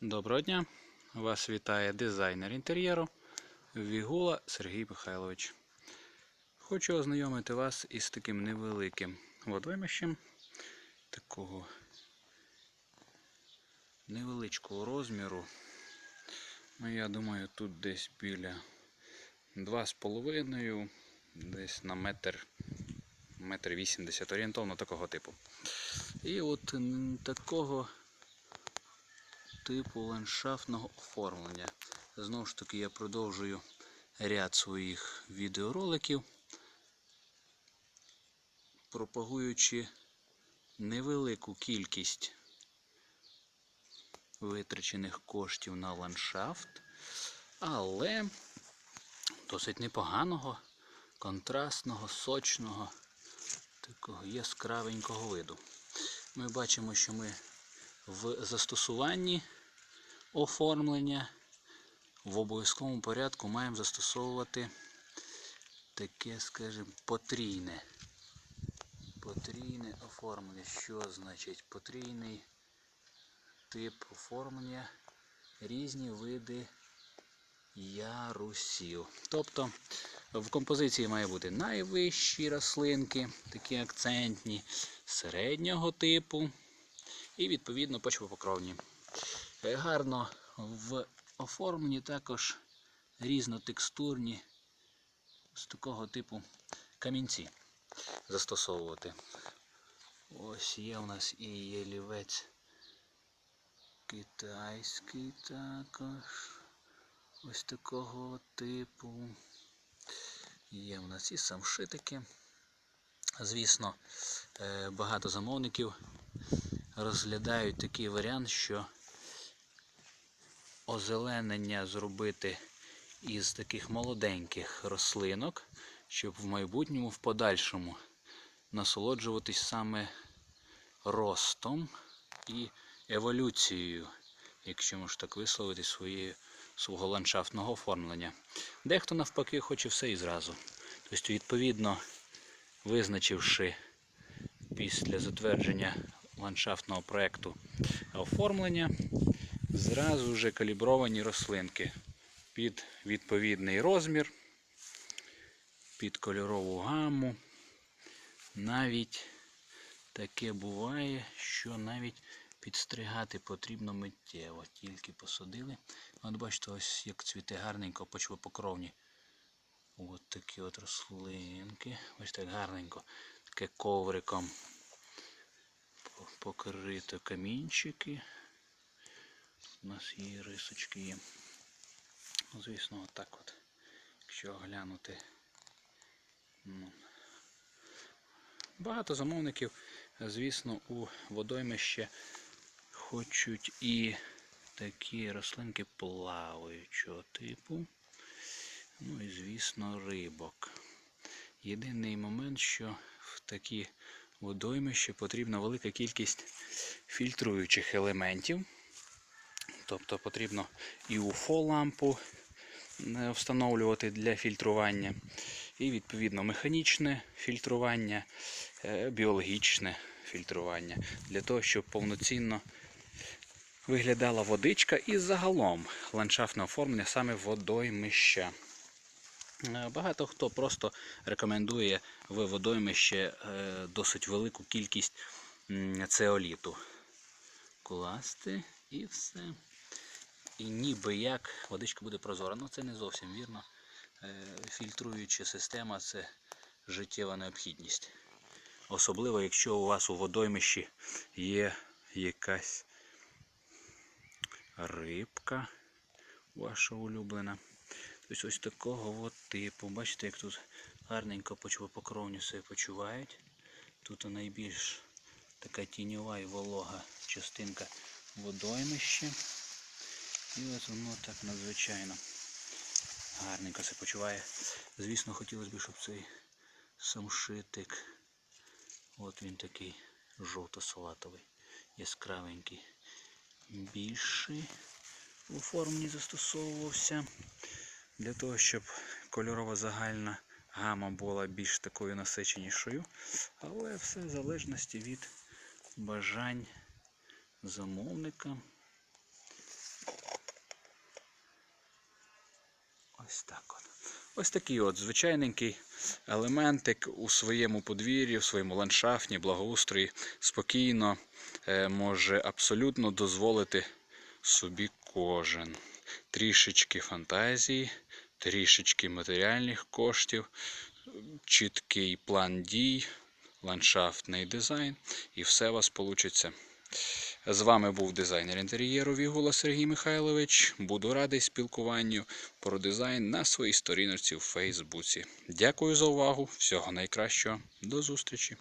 Доброго дня! Вас вітає дизайнер інтер'єру Вігула Сергій Михайлович. Хочу ознайомити вас із таким невеликим водоймищем такого невеличкого розміру. Ну, я думаю, тут десь біля 2,5, десь на метр, метр 80 орієнтовно такого типу. І от такого типу ландшафтного оформлення. Знову ж таки, я продовжую ряд своїх відеороликів, пропагуючи невелику кількість витрачених коштів на ландшафт, але досить непоганого, контрастного, сочного, такого яскравенького виду. Ми бачимо, що ми в застосуванні оформлення в обов'язковому порядку маємо застосовувати таке, скажімо, потрійне. Потрійне оформлення. Що значить потрійний тип оформлення? Різні види ярусів. Тобто в композиції має бути найвищі рослинки, такі акцентні, середнього типу і відповідно почвопокровні. Е, Гарно в оформленні також різнотекстурні з такого типу камінці застосовувати. Ось є у нас і ялівець китайський також. Ось такого типу. Є у нас і самшитики. Звісно, е, багато замовників розглядають такий варіант, що озеленення зробити із таких молоденьких рослинок, щоб в майбутньому, в подальшому насолоджуватись саме ростом і еволюцією, якщо можна так висловити, своєї, свого ландшафтного оформлення. Дехто навпаки хоче все і зразу. Тобто, відповідно, визначивши після затвердження ландшафтного проєкту оформлення, зразу вже калібровані рослинки під відповідний розмір, під кольорову гаму. Навіть таке буває, що навіть підстригати потрібно миттєво. Тільки посадили. От бачите, ось як цвіте гарненько почвопокровні. От такі от рослинки. Ось так гарненько. Таке ковриком покрито камінчики. У нас є рисочки є. Ну, Звісно, отак от. Якщо оглянути. Ну, Багато замовників, звісно, у водоймище хочуть і такі рослинки плаваючого типу. Ну і, звісно, рибок. Єдиний момент, що в такі водоймище потрібна велика кількість фільтруючих елементів. Тобто потрібно і UFO-лампу е, встановлювати для фільтрування, і відповідно механічне фільтрування, е, біологічне фільтрування, для того, щоб повноцінно виглядала водичка і загалом ландшафтне оформлення саме водоймища. Е, Багато хто просто рекомендує в водоймище досить велику кількість цеоліту. Класти і все. І ніби як водичка буде прозора. Ну це не зовсім вірно. Е, Фільтруюча система це життєва необхідність. Особливо, якщо у вас у водоймищі є якась рибка ваша улюблена. Тобто ось такого от типу. Бачите, як тут гарненько почвопокровні себе почувають. Тут найбільш така тіньова і волога частинка водоймища. І от воно так надзвичайно гарненько себе почуває. Звісно, хотілося б, щоб цей самшитик, от він такий жовто-салатовий, яскравенький, більший у формі застосовувався для того, щоб кольорова загальна гама була більш такою насиченішою. Але все в залежності від бажань замовника. Ось так от. Ось такий от звичайненький елементик у своєму подвір'ї, в своєму ландшафтні, благоустрої спокійно е, може абсолютно дозволити собі кожен. Трішечки фантазії, трішечки матеріальних коштів, чіткий план дій, ландшафтний дизайн, і все у вас вийде. З вами був дизайнер інтер'єру Вігула Сергій Михайлович. Буду радий спілкуванню про дизайн на своїй сторіночці в Фейсбуці. Дякую за увагу. Всього найкращого. До зустрічі!